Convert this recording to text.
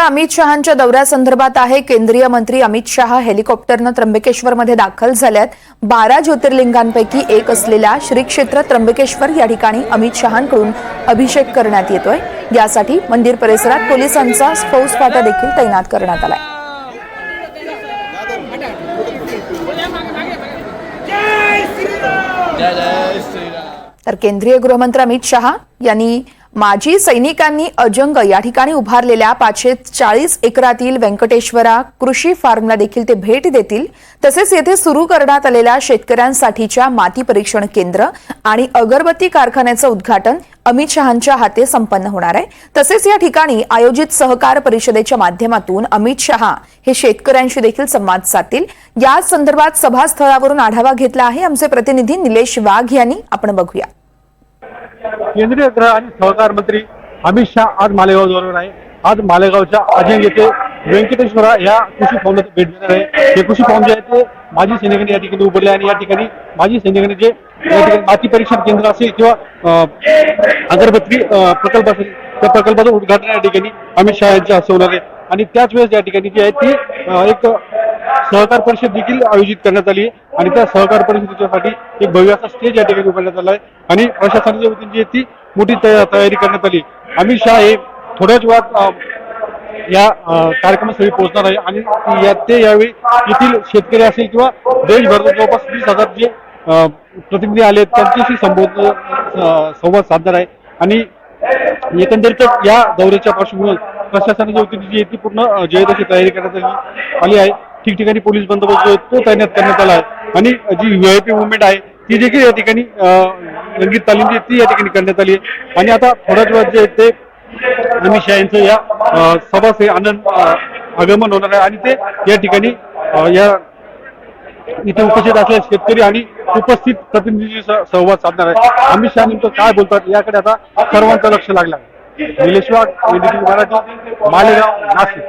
अमित शहांच्या दौऱ्यासंदर्भात आहे. केंद्रीय मंत्री अमित शहा हेलिकॉप्टरनं त्र्यंबकेश्वरमध्ये दाखल झाल्यात. बारा ज्योतिर्लिंगांपैकी एक असलेल्या श्री क्षेत्र त्र्यंबकेश्वर या ठिकाणी अमित शहांकडून अभिषेक करण्यात येतोय. यासाठी मंदिर परिसरात पोलिसांचा फौज फाटा देखील तैनात करण्यात आलाय. तर केंद्रीय गृहमंत्री अमित शहा यांनी माजी सैनिकांनी अजंग या ठिकाणी उभारलेल्या पाचशे चाळीस एकरातील व्यंकटेश्वरा कृषी फार्मला देखील ते भेट देतील. तसेच येथे सुरू करण्यात आलेल्या शेतकऱ्यांसाठीच्या माती परीक्षण केंद्र आणि अगरबत्ती कारखान्याचं उद्घाटन अमित शहांच्या हाते संपन्न होणार आहे. तसेच या ठिकाणी आयोजित सहकार परिषदेच्या माध्यमातून अमित शहा हे शेतकऱ्यांशी देखील संवाद साधतील. या संदर्भात सभास्थळावरून आढावा घेतला आहे. आमचे प्रतिनिधी निलेश वाघ यांनी. आपण बघूया. केंद्रीय गृह आणि सहकार मंत्री अमित शहा आज मालेगाव दौऱ्यावर आहे. आज मालेगावच्या अजिंग येथे व्यंकटेश्वरा या कृषी फॉर्मला भेट देणार आहे. हे कृषी फॉर्म जे आहे ते माजी सैनिकांनी या ठिकाणी उभारले आणि या ठिकाणी माजी सैनिकांनी जे या ठिकाणी माती परीक्षण केंद्र असेल किंवा अगरबत्ती प्रकल्प असेल त्या प्रकल्पाचं उद्घाटन या ठिकाणी अमित शहा यांच्या हस्ते होणार आहे. आणि त्याच वेळेस या ठिकाणी जी आहे ती एक सहकार परिषद देखील आयोजित करण्यात आली आहे. आणि त्या सहकार परिषदेच्यासाठी एक भव्य असा स्टेज या ठिकाणी उभारण्यात आला आहे. आणि प्रशासनाच्या वतीने जी ती मोठी तया- तयारी करण्यात आली अमित शहा हे थोड्याच वेळात या कार्यक्रमासाठी कार्यक्रमास्थळी पोहोचणार आहे. आणि या- ते यावेळी येथील शेतकरी असेल किंवा देशभरात जवळपास वीस हजार जे प्रतिनिधी आले आहेत, त्यांच्याशी संबोध संवाद साधणार आहे. आणि एकंदरीतच या दौऱ्याच्या पार्श्वभूमीवर प्रशासनाच्या वतीने जी आहे ती पूर्ण अं, जयदाची तयारी करण्यात आली- आली आहे. ठिकठिकाणी पोलीस बंदोबस्त तो तैनात करण्यात आला आहे. आणि जी व्हीआयपी मुवमेंट आहे ती देखील या ठिकाणी रंगीत तालीम जी ती या ठिकाणी करण्यात आली आहे. आणि आता थोड्याच वेळात जे ते अमित शहा यांचं या सभा आनंद आगमन होणार आहे. आणि ते या ठिकाणी या इथे उपस्थित असलेले शेतकरी आणि उपस्थित प्रतिनिधी संवाद साधणार आहे अमित शहा नेमकं काय बोलतात याकडे आता सर्वांचं लक्ष लागलं निलेश वाघ मराठी मालेगाव नाशिक.